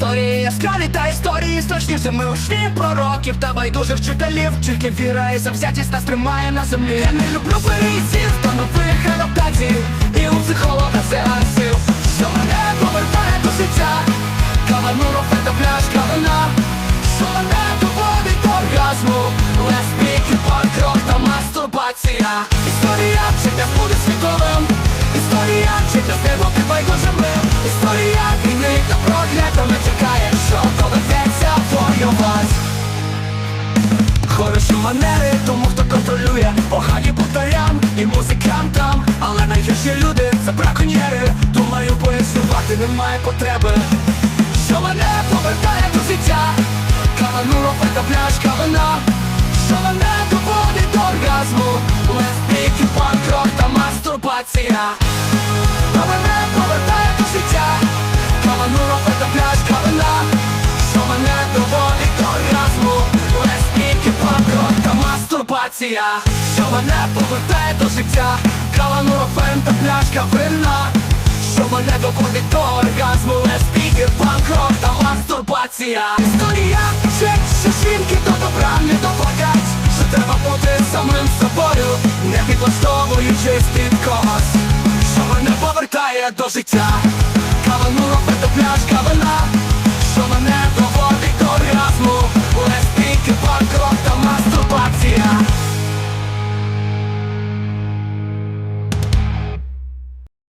Історії яскраві та історії страшніше Ми учні пророків та байдужих вчителів. Тільки віра і завзятість нас тримає на землі. Я не люблю переїздів до нових адаптацій. І у психолога сеансів Що мене повертає до життя? Кавану рофета пляшка вина Що мене доводить до оргазму? Лесбійки, панк-рок та мастурбація. Історія вчителя буде світовим. Історія вчителя з глибоким байдужим манери, тому хто контролює. Погані повторям і музикантам Але найгірші люди це браконьєри. Думаю, пояснювати немає потреби. Що мене повертає до життя? Кавану робити пляшка вина. Що мене доводить до оргазму? Лесбійки, панк-рок та мастурбація мастурбація Що мене повертає до життя. Кавану рофен та пляшка вина Що мене доводить до оргазму. Лесбійки, панк-рок та мастурбація. Історія вчить, що жінки до добра не доводять Що треба бути самим собою Не підлаштовуючись під когось. Що мене повертає до життя. Кавану робити пляшка вина